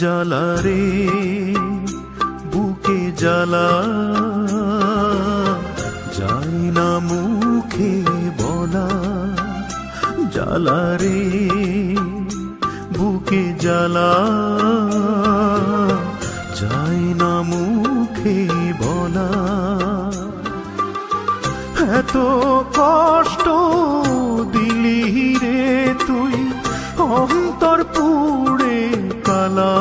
জ্বালা রে বুকে জ্বালা। যায় না মুখে বলা জ্বালা রে বুকে জ্বালা। যায় না মুখে বলা। এত কষ্ট দিলি রে তুই, অন্তর পুড়ে কালা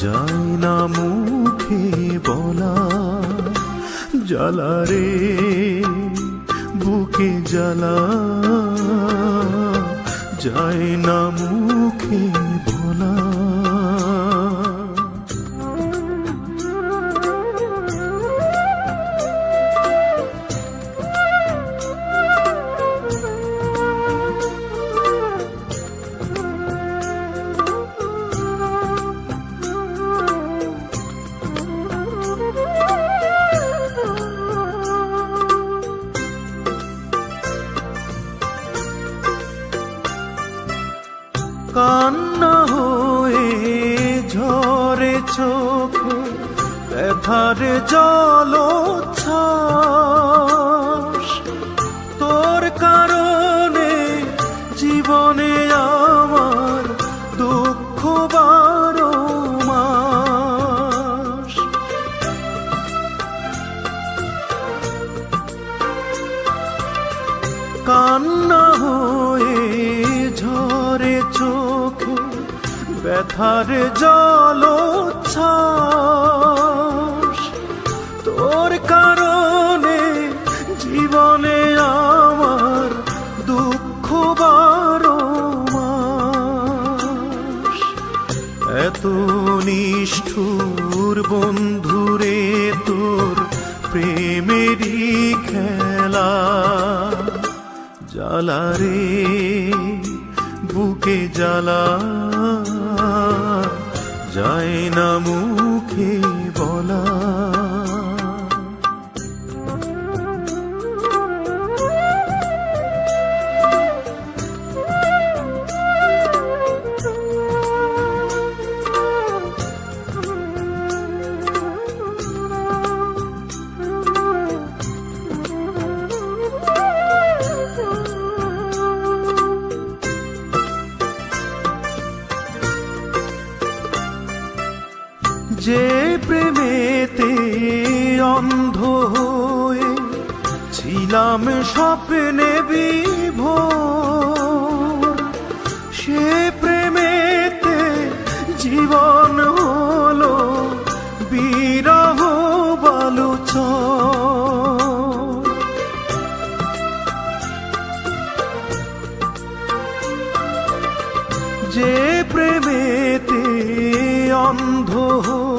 যাই না মুখে বলা জ্বালা রে বুকে জ্বালা যায় না মুখে চোখে ব্যথার জল তোর কারণে জীবনে আমার দুঃখ বারো কান্না ব্যথার জল তোর কারণে জীবনে আমার দুঃখ বারো এত নিষ্ঠুর বন্ধুরে তোর প্রেমেরই খেলা। জ্বালা রে, বুকে জ্বালা। যায় না যে প্রেমেতে অন্ধ হয়ে ছিলাম স্বপ্নে বিভোর, সে প্রেমেতে জীবন হলো বিরহ বালুচ যে প্রেমেতে অন্ধ হয়ে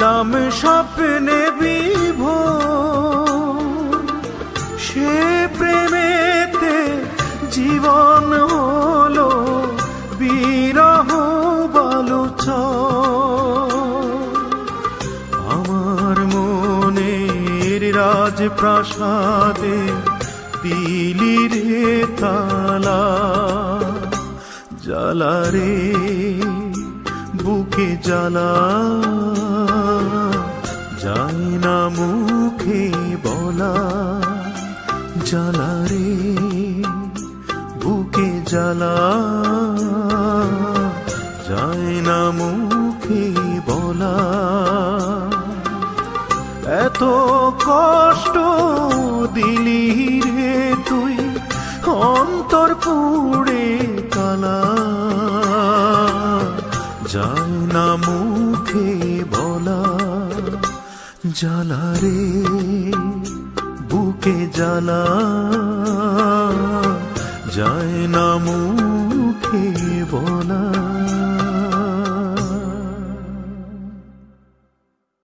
ছিলাম স্বপ্নে বিভোর। সে প্রেমেতে জীবন হলো বিরহ বালুচ আমার মনের রাজপ্রাসাদে দিলি রে তালা, জ্বালা রে, বুকে জ্বালা। যায় না মুখে বলা জ্বালা রে বুকে জ্বালা। যায় না মুখে বলা। এত কষ্ট দিলি রে তুই, অন্তর পুড়ে কালা। যায় না মুখে বলা। জ্বালা রে বুকে জ্বালা যায় না মুখে।